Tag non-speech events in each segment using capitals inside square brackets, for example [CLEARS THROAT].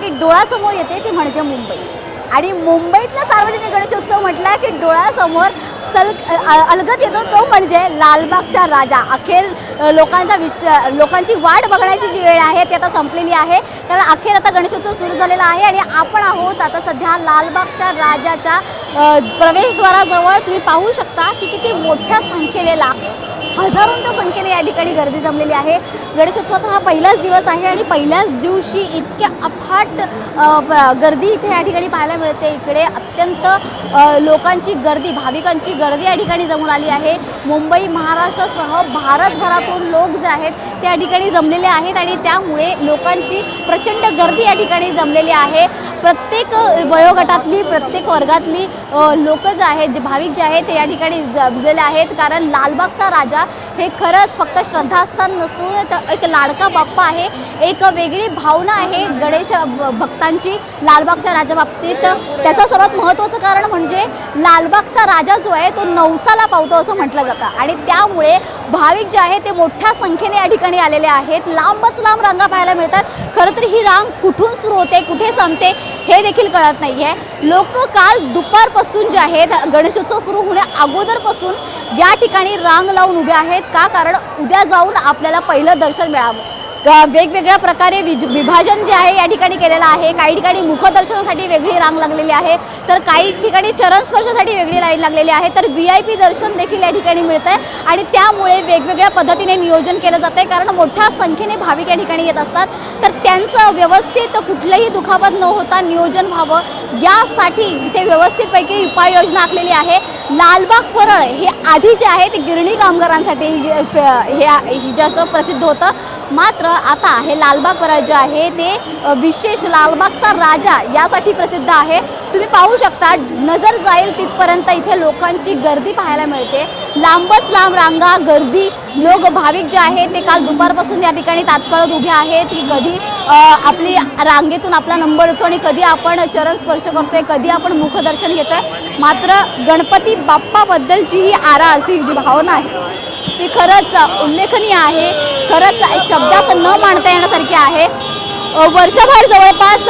की डोळ्यासमोर येते ती म्हणजे मुंबई. आणि मुंबईतला सार्वजनिक गणेशोत्सव म्हटला की डोळ्यासमोर सल अलगत येतो तो म्हणजे लालबागचा राजा. अखेर लोकांचा विश लोकांची वाट बघण्याची जी वेळ आहे ती आता संपलेली आहे. कारण अखेर आता गणेशोत्सव सुरू झालेला आहे आणि आपण आहोत आता सध्या लालबागच्या राजाच्या प्रवेशद्वाराजवळ. तुम्ही पाहू शकता की किती मोठ्या संख्येने लाख हजारोंच्या संख्येने या ठिकाणी गर्दी जमलेली आहे. गणेशोत्सवाचा हा पहिलाच दिवस आहे आणि पहिल्याच दिवशी इतक्या अफाट गर्दी इथे या ठिकाणी पाहायला मिळते. इकडे अत्यंत लोकांची गर्दी भाविकांची गर्दी या ठिकाणी जमून आली आहे. मुंबई महाराष्ट्रासह भारतभरातून लोक जे आहेत ते या ठिकाणी जमलेले आहेत आणि त्यामुळे लोकांची प्रचंड गर्दी या ठिकाणी जमलेली आहे. प्रत्येक वयोगटातली प्रत्येक वर्गातली लोक जे आहेत जे भाविक जे आहेत ते या ठिकाणी जमलेले आहेत. कारण लालबागचा राजा हे खरंच फक्त श्रद्धास्थान नसून तर एक लाडका बाप्पा आहे. एक वेगळी भावना आहे गणेश भक्तांची लालबागच्या राजा बाबतीत. त्याचं सर्वात महत्त्वाचं कारण म्हणजे लालबागचा राजा जो आहे तो नवसाला पावतो असं म्हटलं जातं. आणि त्यामुळे भाविक जे आहे ते मोठ्या संख्येने या ठिकाणी आलेले आहेत. लांबच लांब रांगा पाहायला मिळतात. खरं तर ही रांग कुठून सुरू होते कुठे संपते हे देखील कळत नाही आहे लोक काल दुपारपासून जे आहेत गणेशोत्सव सुरू होण्या अगोदरपासून या ठिकाणी रांग लावून उभे आहेत. का? कारण उद्या जाऊन आपल्याला पहिलं दर्शन मिळावं. वेगवेगळ्या प्रकारे विज विभाजन जे आहे या ठिकाणी केलेलं आहे. काही ठिकाणी मुखदर्शनासाठी वेगळी रांग लागलेली आहे. तर काही ठिकाणी चरण स्पर्शासाठी वेगळी लाईन लागलेली आहे. तर व्ही आय पी दर्शन देखील या ठिकाणी मिळतं आहे आणि त्यामुळे वेगवेगळ्या पद्धतीने नियोजन केलं जातं आहे कारण मोठ्या संख्येने भाविक या ठिकाणी येत असतात. तर त्यांचं व्यवस्थित कुठलंही दुखापत न होता नियोजन व्हावं. यासाठी इथे व्यवस्थितपैकी उपाययोजना आखलेली आहे. लालबाग परळ हे आधी जे आहे ते गिरणी कामगारांसाठी हे हे जास्त प्रसिद्ध होतं. मात्र आता हे लालबाग परळ जे आहे ते विशेष लालबागचा राजा यासाठी प्रसिद्ध आहे. तुम्ही पाहू शकता नजर जाईल तिथपर्यंत इथे लोकांची गर्दी पाहायला मिळते. लांबच लांब रांगा गर्दी लोक भाविक जे आहे ते काल दुपारपासून या ठिकाणी तात्काळत उभे आहेत. की कधी आपली रांगेतून आपला नंबर येतो आणि कधी आपण चरण स्पर्श करतोय कधी आपण मुखदर्शन घेतोय. मात्र गणपती बाप्पाबद्दलची ही आरास ही जी भावना आहे ती खरंच उल्लेखनीय आहे. खरंच शब्दात न मांडता येण्यासारखी आहे. वर्षभर जवळपास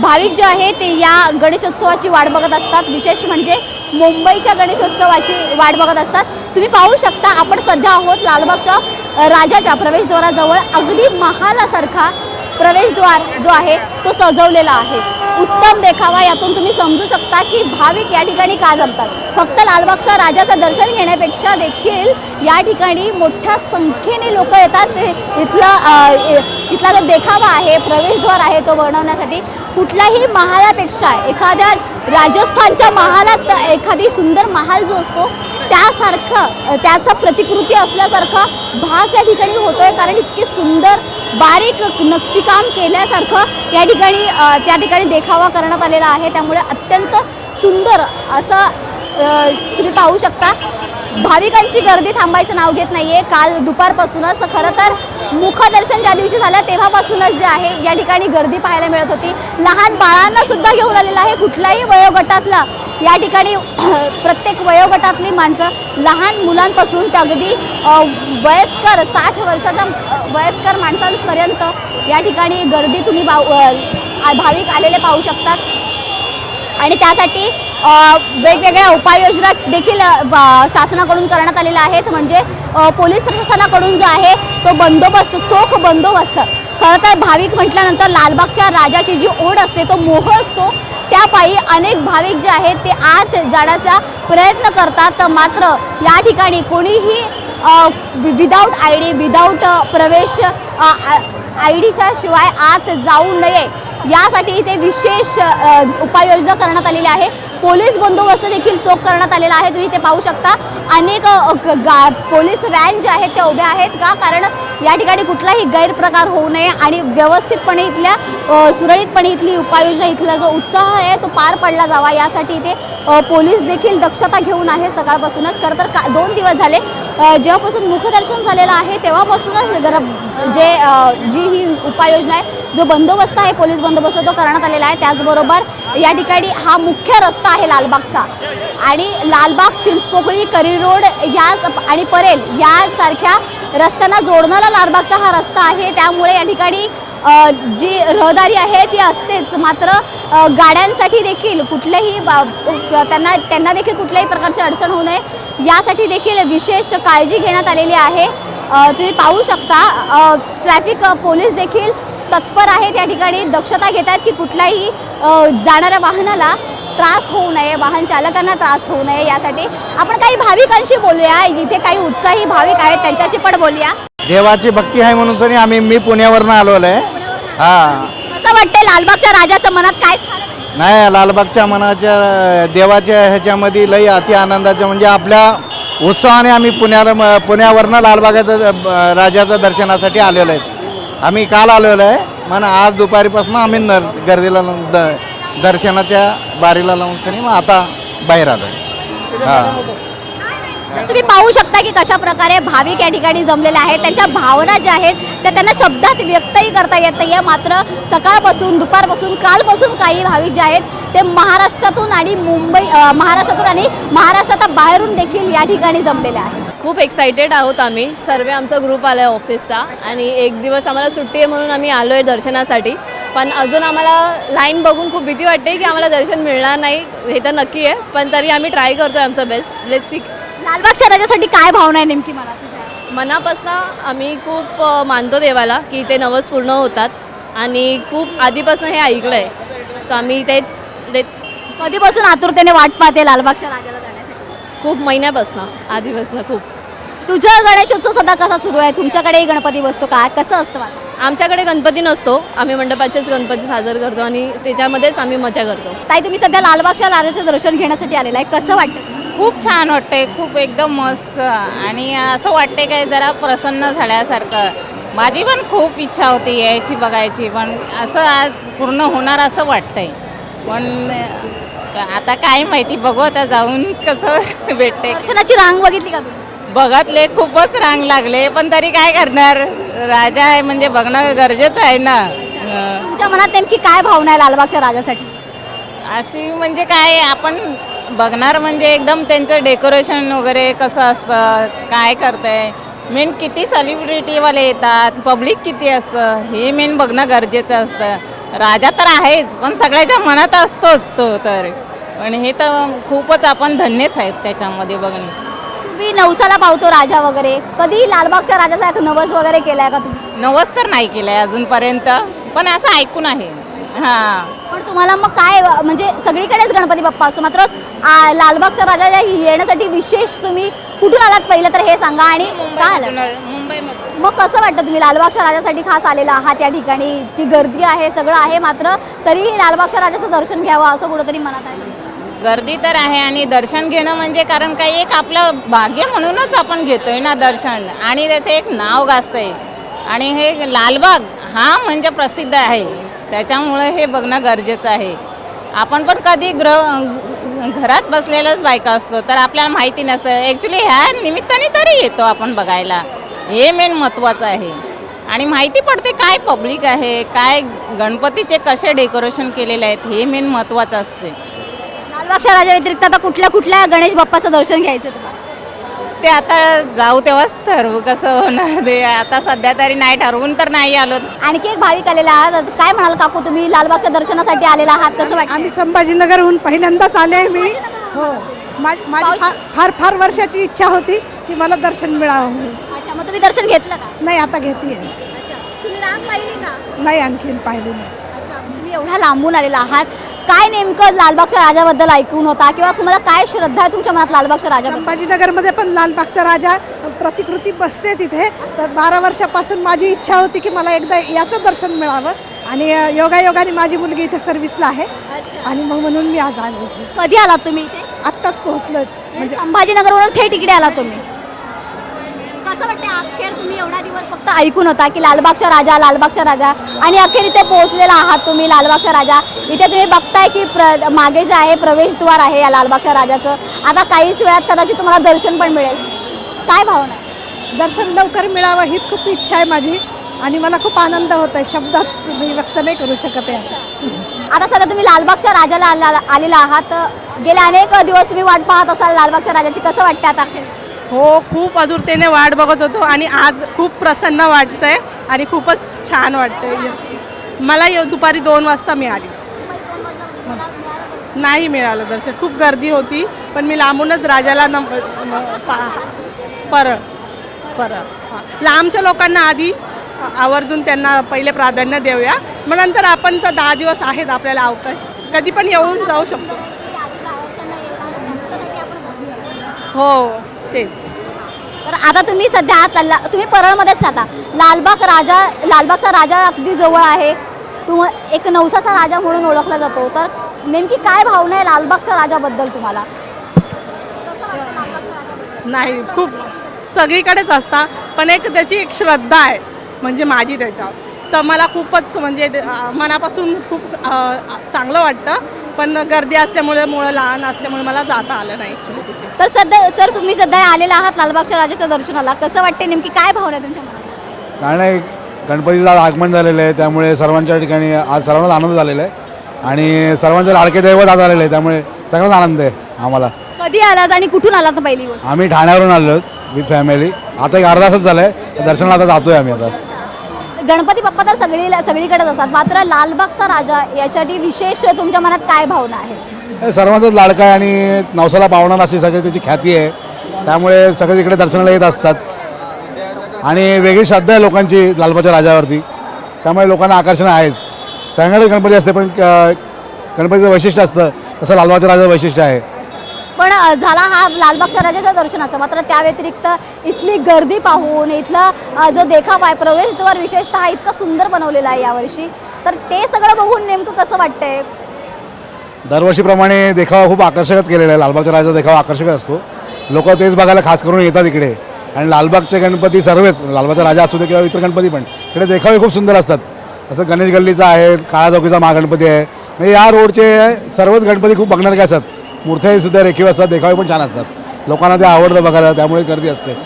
भाविक जे आहे ते या गणेशोत्सवाची वाट बघत असतात. विशेष म्हणजे मुंबईच्या गणेशोत्सवाची वाट बघत असतात. तुम्ही पाहू शकता आपण सध्या आहोत लालबागच्या राजाच्या प्रवेशद्वाराजवळ. अगदी महालासारखा प्रवेशद्वार जो आहे तो सजवलेला आहे. उत्तम देखावा यातून तुम्ही समजू शकता की भाविक या ठिकाणी का जमतात. फक्त लालबागचा राजाचं दर्शन घेण्यापेक्षा देखील या ठिकाणी मोठ्या संख्येने लोक येतात. इथला इथला जो देखावा आहे प्रवेशद्वार आहे तो बनवण्यासाठी कुठल्याही महालापेक्षा एखाद्या राजस्थानच्या महालात एखादी सुंदर महाल जो असतो त्यासारखं त्याचा प्रतिकृती असल्यासारखा भास या ठिकाणी होतोय. कारण इतकी सुंदर बारीक नक्षीकाम केल्यासारखं या ठिकाणी त्या ठिकाणी देखावा करण्यात आलेला आहे. त्यामुळे अत्यंत सुंदर असं तुम्ही पाहू शकता. भाविकांची गर्दी थांबायचं नाव घेत नाहीये. काल दुपारपासूनच खरं तर मुखदर्शन ज्या दिवशी झालं तेव्हापासूनच जे आहे या ठिकाणी गर्दी पाहायला मिळत होती. लहान बाळांना सुद्धा घेऊन आलेलं आहे कुठल्याही वयोगटातला. या ठिकाणी [CLEARS THROAT] प्रत्येक वयोगटातली माणसं लहान मुलांपासून ते अगदी वयस्कर साठ वर्षाच्या वयस्कर माणसांपर्यंत या ठिकाणी गर्दी तुम्ही भाव भाविक आलेले पाहू शकतात. आणि त्यासाठी वेगवेगळ्या उपाययोजना देखील शासनाकडून करण्यात आलेल्या आहेत. म्हणजे पोलीस प्रशासनाकडून जो आहे तो बंदोबस्त चोख बंदोबस्त. खरं तर भाविक म्हटल्यानंतर लालबागच्या राजाची जी ओढ असते तो मोह असतो. त्यापायी अनेक भाविक जे आहेत ते आत जाण्याचा प्रयत्न करतात. मात्र या ठिकाणी कोणीही विदाऊट आय डी विदाऊट प्रवेश आय डीच्या शिवाय आत जाऊ नये. यासाठी इथे विशेष उपाययोजना करण्यात आलेली आहे. पोलीस बंदोबस्त देखील चोख करण्यात आलेला आहे. तुम्ही ते पाहू शकता. अनेक ग- गा पोलीस व्हॅन ज्या आहेत त्या उभ्या आहेत का? कारण या ठिकाणी कुठलाही गैरप्रकार होऊ नये आणि व्यवस्थितपणे इथल्या सुरळीतपणे इथली उपाययोजना इथला जो उत्साह आहे तो पार पडला जावा. यासाठी इथे पोलीस देखील दक्षता घेऊन आहे सकाळपासूनच. खरं तर का दोन दिवस झाले. जेव्हापासून मुखदर्शन झालेलं आहे तेव्हापासूनच जे जी ही उपाययोजना आहे जो बंदोबस्त आहे पोलीस बंदोबस्त तो करण्यात आलेला आहे. त्याचबरोबर या ठिकाणी हा मुख्य रस्ता आहे लालबागचा. आणि लालबाग चिंचपोकळी करी रोड या आणि परेल यासारख्या रस्त्यांना जोडणारा लालबागचा हा रस्ता आहे. त्यामुळे या ठिकाणी जी रहदारी आहे ती असतेच. मात्र गाड्यांसाठी देखील कुठल्याही बा- त्यांना त्यांना देखील कुठल्याही प्रकारची अडचण होऊ नये. यासाठी देखील विशेष काळजी घेण्यात आलेली आहे. तुम्ही पाहू शकता ट्रॅफिक पोलीस देखील तत्पर आहेत या ठिकाणी. दक्षता घेत आहेत की कुठल्याही जाणाऱ्या वाहनाला त्रास होऊ नये वाहन चालकांना त्रास होऊ नये यासाठी. आपण काही भाविकांशी बोलूया. इथे काही उत्साही भाविक आहेत त्यांच्याशी पण बोलूया. देवाची भक्ती आहे म्हणून तरी आम्ही मी पुण्यावरनं आलेलो आहे. हा. कसं वाटतंय लालबागच्या राजाचं मनात काय स्थान आहे? नाही लालबागच्या मनाच्या देवाच्या ह्याच्यामध्ये लई अति आनंदाचं म्हणजे आपल्या उत्सवाने आम्ही पुण्याला म- पुण्यावरनं लालबागाचं अ, राजाचं दर्शनासाठी आलेलो आहे. आम्ही काल आलेलो आहे पण आज दुपारीपासून आम्ही नर गर्दीला लावून द दर्शनाच्या बारीला लावून सनी मग आता बाहेर आलो आहे हां. तुम्ही पाहू शकता की कशा प्रकारे भाविक या ठिकाणी जमलेले आहेत. त्यांच्या भावना ज्या आहेत त्या त्यांना शब्दात व्यक्तही करता येत नाही मात्र सकाळपासून दुपारपासून कालपासून काही भाविक जे आहेत ते महाराष्ट्रातून आणि मुंबई महाराष्ट्रातून आणि महाराष्ट्रात बाहेरून देखील या ठिकाणी जमलेले आहेत. खूप एक्सायटेड आहोत आम्ही. सर्व आमचा ग्रुप आला आहे ऑफिसचा आणि एक दिवस आम्हाला सुट्टी आहे म्हणून आम्ही आलो आहे दर्शनासाठी. पण अजून आम्हाला लाईन बघून खूप भीती वाटते की आम्हाला दर्शन मिळणार नाही. हे तर नक्की आहे. पण तरी आम्ही ट्राय करतो आहे आमचं बेस्ट लेट सी लालबागच्या राजासाठी काय भावना आहे नेमकी मला तुझ्या? मनापासनं आम्ही खूप अ, मानतो देवाला की ते नवस पूर्ण होतात आणि खूप आधीपासून हे ऐकलं आहे तर आम्ही तेच लेट्स कधीपासून आतुरतेने वाट पाहते लालबागच्या राजाला जाण्यासाठी? खूप महिन्यापासनं आधीपासनं खूप. तुझं गणेशोत्सव सध्या कसा सुरू आहे? तुमच्याकडेही गणपती बसतो का? कसं असतं? आमच्याकडे गणपती नसतो. आम्ही मंडपाचेच गणपती सादर करतो आणि त्याच्यामध्येच आम्ही मजा करतो. ताई तुम्ही सध्या लालबागच्या राजाचं दर्शन घेण्यासाठी आलेला आहे. कसं वाटतं? खूप छान वाटतंय. खूप एकदम मस्त. आणि असं वाटतंय काय जरा प्रसन्न झाल्यासारखं. माझी पण खूप इच्छा होती यायची बघायची. पण असं आज पूर्ण होणार असं वाटतंय. पण आता काय माहिती बघू आता जाऊन कसं [LAUGHS] भेटते दर्शनाची रांग बघितली का तुम्ही? बघतले खूपच रांग लागले. पण तरी काय करणार? राजा आहे म्हणजे बघणं गरजेचं आहे ना. अं, तुमच्या मनात नेमकी काय भावना आहे लालबागच्या राजासाठी? अशी म्हणजे काय आपण बघणार म्हणजे एकदम त्यांचं डेकोरेशन वगैरे कसं असतं काय करतंय. मेन किती सेलिब्रिटीवाले येतात पब्लिक किती असतं हे मेन बघणं गरजेचं असतं. राजा तर आहेच पण सगळ्याच्या मनात असतोच तो तर. पण हे तर खूपच आपण धन्यच आहेत त्याच्यामध्ये बघणं तुम्ही नवसाला पावतो राजा वगैरे. कधी लालबागच्या राजाचा एक नवस वगैरे केलाय का तुम्ही? नवस तर नाही केलं आहे अजूनपर्यंत पण असं ऐकून आहे. हां. पण तुम्हाला मग काय म्हणजे सगळीकडेच गणपती बाप्पा असतो. मात्र आ, लालबागच्या राजा येण्यासाठी विशेष तुम्ही कुठून आलात पहिलं तर हे सांगा आणि का आलात? मुंबईमधून मुंबईमधून मग कसं वाटतं तुम्ही लालबागच्या राजासाठी खास आलेला आहात या ठिकाणी? ती गर्दी आहे सगळं आहे मात्र तरीही लालबागच्या राजाचं दर्शन घ्यावं असं कुठंतरी मनात आहे तुमच्या. गर्दी तर आहे आणि दर्शन घेणं म्हणजे कारण काही एक आपलं भाग्य म्हणूनच आपण घेतोय ना दर्शन. आणि त्याचं एक नाव गाजतंय. आणि हे लालबाग हा म्हणजे प्रसिद्ध आहे. त्याच्यामुळे हे बघणं गरजेचं आहे. आपण पण कधी ग्रह घरात बसलेलंच बायका असतो तर आपल्याला माहिती नसतं. ॲक्च्युली ह्या निमित्ताने तरी येतो आपण बघायला. हे मेन महत्त्वाचं आहे. आणि माहिती पडते काय पब्लिक आहे काय गणपतीचे कसे डेकोरेशन केलेले आहेत हे मेन महत्त्वाचं असते. राजा व्यतिरिक्त आता कुठल्या कुठल्या गणेश बाप्पाचं दर्शन घ्यायचं तुम्हाला? ते आता जाऊ तेव्हाच ठरवू कसं होणार ते. आता सध्या तरी नाही ठरवून तर नाही आलो. आणखी एक भाविक आलेला आहात काय म्हणाल काकू तुम्ही? लालबागच्या दर्शनासाठी आलेला आहात कसं वाटतं आम्ही संभाजीनगरहून पहिल्यांदाच आले आहे मी. हो. माझ- फार फार फार वर्षाची इच्छा होती की मला दर्शन मिळावं म्हणून. अच्छा मग तुम्ही दर्शन घेतलं का? नाही आता घेते अच्छा. तुम्ही रांग पाहिली का? नाही आणखीन पाहिली नाही. एवढ्या लांबून आलेला आहात. काय नेमकं लालबागच्या राजाबद्दल ऐकून होता किंवा तुम्हाला काय श्रद्धा आहे तुमच्या मनात लालबागच्या राजाबद्दल? संभाजीनगरमध्ये पण लालबागचा राजा प्रतिकृती बसते तिथे. तर बारा वर्षापासून माझी इच्छा होती की मला एकदा याचं दर्शन मिळावं. आणि योगायोगाने माझी मुलगी इथे सर्व्हिसला आहे. आणि मग म्हणून मी आज आले कधी आलात तुम्ही इथे? आत्ताच पोहोचलो म्हणजे संभाजीनगरवरून थेट इकडे आलात तुम्ही? कसं वाटतं अखेर तुम्ही एवढा दिवस फक्त ऐकून होता की लालबागचा राजा लालबागचा राजा. आणि अखेर इथे पोहोचलेला आहात तुम्ही लालबागचा राजा. इथे तुम्ही बघताय की प्र मागे जे आहे प्रवेशद्वार आहे या लालबागच्या राजाचं. आता काहीच वेळात कदाचित तुम्हाला दर्शन पण मिळेल. काय भावना? दर्शन लवकर मिळावं हीच खूप इच्छा आहे माझी. आणि मला खूप आनंद होत आहे शब्दात मी व्यक्त नाही करू शकत याचा आता सध्या तुम्ही लालबागच्या राजाला आला आलेला आहात. गेले अनेक दिवस तुम्ही वाट पाहत असाल लालबागच्या राजाची. कसं वाटतं आता? हो खूप आतुरतेने वाट बघत होतो आणि आज खूप प्रसन्न वाटतंय आणि खूपच छान वाटतंय. मला येऊन दुपारी दोन वाजता मिळाली. नाही मिळालं दर्शन. खूप गर्दी होती पण मी लांबूनच राजाला न म- पा- पर पर हां. लांबच्या लोकांना आधी आवर्जून त्यांना पहिले प्राधान्य देऊया. मग नंतर आपण तर दहा दिवस आहेत आपल्याला अवकाश. कधी पण येऊन जाऊ शकतो. हो. तेच. तर आता तुम्ही सध्या आहात ला तुम्ही परळमध्येच राहता. लालबाग राजा लालबागचा राजा अगदी जवळ आहे. तुम एक नवसाचा राजा म्हणून ओळखला जातो. तर नेमकी काय भावना आहे लालबागच्या राजाबद्दल तुम्हाला? नाही खूप सगळीकडेच असता पण एक त्याची एक श्रद्धा आहे म्हणजे माझी त्याच्यावर. तर मला खूपच म्हणजे मनापासून खूप चांगलं वाटतं पण गर्दी असल्यामुळे मुळे लहान असल्यामुळे मला जाता आलं नाही. तर सध्या सर तुम्ही सध्या आलेला आहात लालबागच्या राजाच्या दर्शनाला. कसं वाटते नेमकी काय भावना आहे तुमच्या मनात? कारण आहे गणपतीचं आज आगमन झालेलं आहे त्यामुळे सर्वांच्या ठिकाणी आज सर्वांनाच आनंद झालेला आहे. आणि सर्वांचं लाडके दैवत आज आलेलं आहे त्यामुळे सगळ्याच आनंद आहे आम्हाला. कधी आलात आणि कुठून आलात पहिली गोष्ट? आम्ही ठाण्यावरून आलो विथ फॅमिली. आता एक अर्धा तासच झालं आहे दर्शनाला आता जातोय आम्ही आता. गणपती बाप्पा तर सगळी सगळीकडेच असतात मात्र लालबागचा राजा यासाठी विशेष तुमच्या मनात काय भावना आहे सर्वांचाच लाडका आहे आणि नवसाला पावणार अशी सगळी त्याची ख्याती आहे. त्यामुळे सगळे तिकडे दर्शनाला येत असतात. आणि वेगळी श्रद्धा आहे लोकांची लालबाच्या राजावरती. त्यामुळे लोकांना आकर्षण आहेच. सगळ्यांकडे गणपती असते पण गणपतीचं वैशिष्ट्य असतं. तसं लालबाच्या राजाचं वैशिष्ट्य आहे. पण झाला हा लालबागच्या राजाच्या दर्शनाचा. मात्र त्या व्यतिरिक्त इथली गर्दी पाहून इथला जो देखावा आहे प्रवेशद्वार विशेषतः इतकं इतका सुंदर बनवलेला आहे यावर्षी. तर ते सगळं बघून नेमकं कसं वाटतंय? दरवर्षीप्रमाणे देखावा खूप आकर्षकच केलेला आहे. लालबागच्या राजाचा देखावा आकर्षक असतो. लोक तेच बघायला खास करून येतात इकडे. आणि लालबागचे गणपती सर्वच लालबागचा राजा असू दे किंवा इतर गणपती पण इकडे देखावे खूप सुंदर असतात. असं गणेश गल्लीचा आहे काळा चौकीचा महागणपती आहे. म्हणजे या रोडचे सर्वच गणपती खूप बघणारे असतात. मूर्त्याही सुद्धा रेखीव असतात देखावे पण छान असतात. लोकांना ते आवडतं बघायला त्यामुळे गर्दी असते.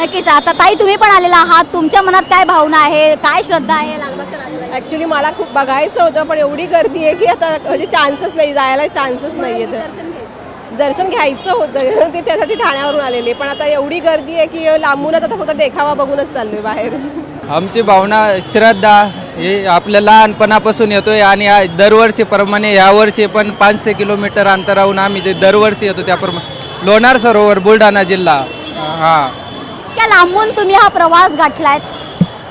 नक्कीच. आता ताई तुम्ही पण आलेला आहात. तुमच्या मनात काय भावना आहे? काय श्रद्धा आहे लालबागच्या राजाला ॲक्च्युली मला खूप बघायचं होतं पण एवढी गर्दी आहे की आता म्हणजे चान्सच नाही जायला चान्सच नाही आहे दर्शन घ्यायचं. दर्शन घ्यायचं होतं [LAUGHS] ते त्यासाठी ठाण्यावरून आलेले. पण आता एवढी गर्दी आहे की लांबूनच आता फक्त देखावा बघूनच चाललोय बाहेर. आमची भावना श्रद्धा हे आपल्या लहानपणापासून येतोय आणि आ- दरवर्षीप्रमाणे यावर्षी पण पाचशे किलोमीटर अंतराहून आम्ही ते दरवर्षी येतो त्याप्रमाणे लोणार सरोवर बुलढाणा जिल्हा. हां. इतक्या लांबून तुम्ही हा प्रवास गाठलाय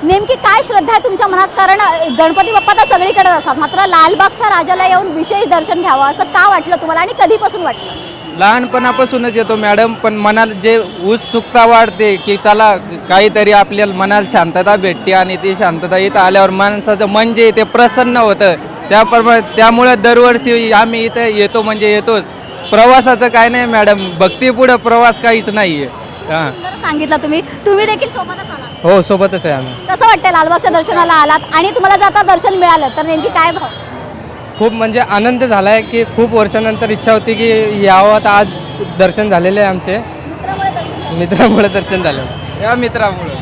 नेमकी काय श्रद्धा आहे तुमच्या मनात? कारण गणपती बाप्पा तर सगळीकडे असतात. मात्र लालबागच्या राजाला येऊन विशेष दर्शन घ्यावं असं का वाटलं तुम्हाला आणि कधीपासून वाटलं? लहानपणापासूनच येतो मॅडम. पण मनाला जे उत्सुकता वाढते की चला काहीतरी आपल्याला मनाला शांतता भेटते आणि ती शांतता इथं आल्यावर माणसाचं मन जे ते प्रसन्न होतं. त्याप्रमाणे त्यामुळे दरवर्षी आम्ही इथं येतो म्हणजे येतोच. प्रवासाचं काय नाही मॅडम. भक्तीपुढं प्रवास काहीच नाही आहे हां. सांगितलं तुम्ही. तुम्ही देखील सोबतच आलात. हो सोबतच आहे आम्ही. कसं वाटतं लालबागच्या दर्शनाला आलात? आणि तुम्हाला जर आता दर्शन मिळालं तर नेमकी काय भाव? खूप म्हणजे आनंद झाला आहे की खूप वर्षानंतर इच्छा होती की यावं. तर आज दर्शन झालेले आहे आमचे. मित्रामुळे दर्शन झालं. मित्रामुळे दर्शन झालं. या मित्रामुळं.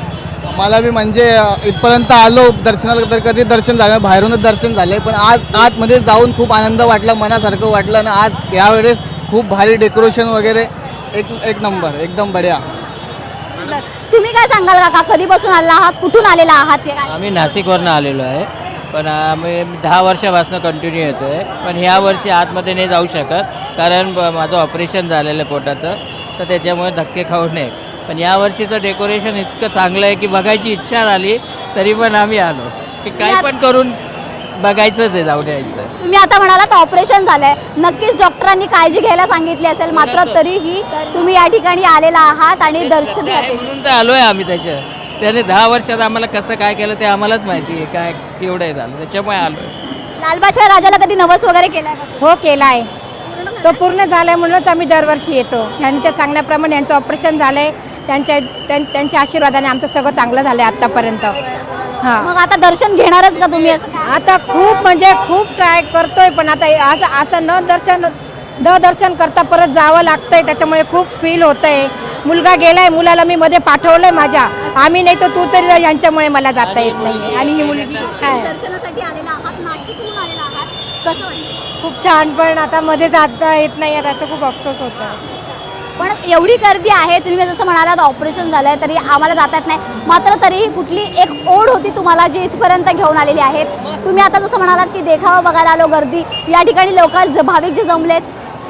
मला बी म्हणजे इथपर्यंत आलो दर्शनाला तर कधी दर्शन झालं बाहेरूनच दर्शन झाले पण आज आतमध्ये जाऊन खूप आनंद वाटला मनासारखं वाटलं. आणि आज यावेळेस खूप भारी डेकोरेशन वगैरे. एक एक नंबर एकदम बढिया. तुम्ही काय सांगाल काका? कधीपासून आला आहात? कुठून आलेला आहात काय? आम्ही नाशिकवरनं आलेलो आहे. पण आम्ही दहा वर्षापासून कंटिन्यू येतो आहे पण ह्या वर्षी आतमध्ये नाही जाऊ शकत. कारण ब- माझं ऑपरेशन झालेलं आहे पोटाचं. तर त्याच्यामुळे धक्के खाऊ नये. पण या वर्षीचं डेकोरेशन इतकं चांगलं आहे की बघायची इच्छा झाली तरी पण आम्ही आलो. की काही पण करून बघायचंच आहे जाऊन यायचं. तुम्ही आता म्हणालात ऑपरेशन झालंय. नक्कीच डॉक्टरांनी काळजी घ्यायला सांगितली असेल मात्र तरीही तुम्ही या ठिकाणी आलेला आहात आणि दर्शन आहे म्हणून तर आलो आहे आम्ही त्याच्या. त्याने दहा वर्षात आम्हाला कसं काय केलं ते आम्हालाच माहिती आहे काय केवढं आहे झालं. त्याच्यामुळे आलो आहे लालबागच्या राजाला कधी नवस वगैरे केलाय का? हो केला आहे तो पूर्ण झाला म्हणूनच आम्ही दरवर्षी येतो. यांच्या चांगल्याप्रमाणे यांचं ऑपरेशन झालं आहे त्यांच्या त्यां- त्यांच्या आशीर्वादाने आमचं सगळं चांगलं झालं आहे आत्तापर्यंत हां. मग आता दर्शन घेणारच का तुम्ही असं काय? आता खूप म्हणजे खूप ट्राय करतोय पण आता आज आता न दर्शन द दर्शन करता परत जावं लागतंय त्याच्यामुळे खूप फील होतंय. मुलगा गेलाय मुलाला मी मध्ये पाठवलंय माझ्या. आम्ही नाही तर तू तरी जा, यांच्यामुळे मला जाता येत नाही आणि ही मुलगी आहे. दर्शनासाठी आलेला आहात नाशिकहून आलेला आहात. कसं वाटतं खूप छान पण आता मध्ये जाता येत नाही त्याचा खूप अफसोस होता पण एवढी गर्दी आहे तुम्ही जसं म्हणालात ऑपरेशन झालंय तरी आम्हाला जाता येत नाही. मात्र तरीही कुठली एक ओढ होती तुम्हाला जी इथपर्यंत घेऊन आलेली आहेत तुम्ही आता जसं म्हणालात की देखावा बघायला आलो गर्दी या ठिकाणी लोक ज- भाविक जे जमलेत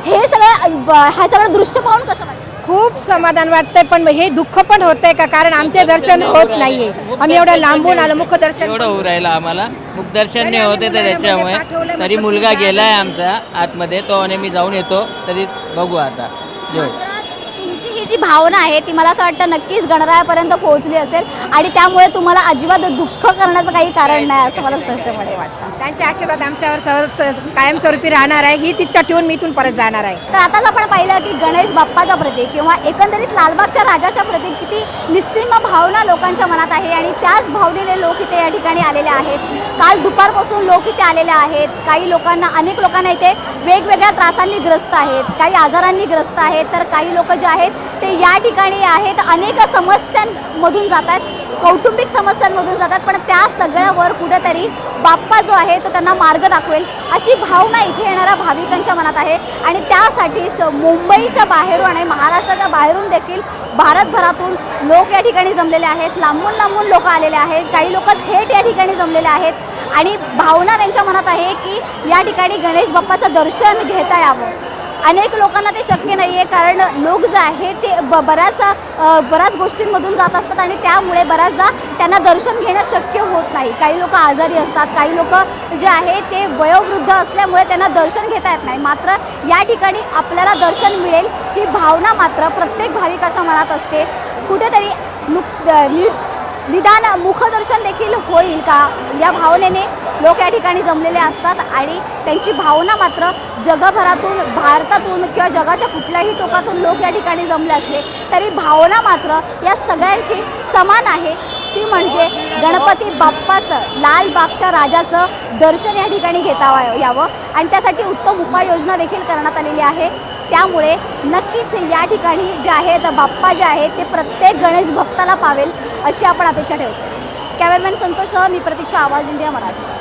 हे सगळं हे सगळं दृश्य पाहून कसं वाटतं? खूप समाधान वाटतंय पण हे दुःख पण होतंय का? कारण आमचे दर्शन होत नाहीये. आम्ही एवढं लांबून आलो मुख दर्शन एवढं होऊ राहिलं आम्हाला. मुखदर्शन नाही होते तर त्याच्यामुळे. तरी मुलगा गेलाय आमचा आतमध्ये तो आणि मी जाऊन येतो. तरी बघू आता. जेव. तुमची ही जी भावना आहे ती मला असं वाटतं नक्कीच गणरायापर्यंत पोहोचली असेल आणि त्यामुळे तुम्हाला अजिबात दुःख करण्याचं काही कारण नाही असं मला स्पष्टपणे वाटतं. त्यांचे आशीर्वाद आमच्यावर स- स- कायमस्वरूपी राहणार आहे. ही तिच्या ठेवून मी इथून परत जाणार आहे. तर आताच आपण पाहिलं की गणेश बाप्पाचा प्रतीक किंवा एकंदरीत लालबागच्या राजाच्या प्रतीक किती निस्सीम भावना लोकांच्या मनात आहे आणि त्याच भावनेने लोक इथे या ठिकाणी आलेले आहेत. काल दुपारपासून लोक इथे आलेले आहेत. काही लोकांना अनेक लोकांना इथे वेगवेगळ्या त्रासांनी ग्रस्त आहेत. काही आजारांनी ग्रस्त आहेत. तर काही लोक जे आहेत ते या ठिकाणी आहेत. अनेक समस्यांमधून जात आहेत. कौटुंबिक समस्यांमधून जातात पण त्या सगळ्यावर कुठेतरी बाप्पा जो आहे तो त्यांना मार्ग दाखवेल अशी भावना इथे येणाऱ्या भाविकांच्या मनात आहे. आणि त्यासाठीच मुंबईच्या बाहेरून आणि महाराष्ट्राच्या बाहेरून देखील भारतभरातून लोक या ठिकाणी जमलेले आहेत. लांबून लांबून लोक आलेले आहेत. काही लोक थेट या ठिकाणी जमलेले आहेत. आणि भावना त्यांच्या मनात आहे की या ठिकाणी गणेश बाप्पाचं दर्शन घेता यावं. अनेक लोकांना ते शक्य नाही आहे कारण लोक जे आहे ते ब बऱ्याच बऱ्याच गोष्टींमधून जात असतात आणि त्यामुळे बऱ्याचदा त्यांना दर्शन घेणं शक्य होत नाही. काही लोक आजारी असतात काही लोक जे आहे ते वयोवृद्ध असल्यामुळे त्यांना दर्शन घेता येत नाही. मात्र या ठिकाणी आपल्याला दर्शन मिळेल ही भावना मात्र प्रत्येक भाविकाच्या मनात असते. कुठेतरी नुक निदान मुखदर्शन देखील होईल का? या भावनेने लोक या ठिकाणी जमलेले असतात आणि त्यांची भावना मात्र जगभरातून भारतातून किंवा जगाच्या कुठल्याही टोकातून लोक या ठिकाणी जमले असले तरी भावना मात्र या सगळ्यांची समान आहे. ती म्हणजे गणपती बाप्पाचं लालबागच्या राजाचं दर्शन या ठिकाणी घेता यावं. आणि त्यासाठी उत्तम उपाययोजना देखील करण्यात आलेली आहे. त्यामुळे नक्कीच या ठिकाणी जे आहेत बाप्पा जे आहेत ते प्रत्येक गणेश भक्ताला पावेल अशी आपण अपेक्षा ठेवतो. कॅमेरामॅन संतोषसह मी प्रतीक्षा आवाज इंडिया मराठी.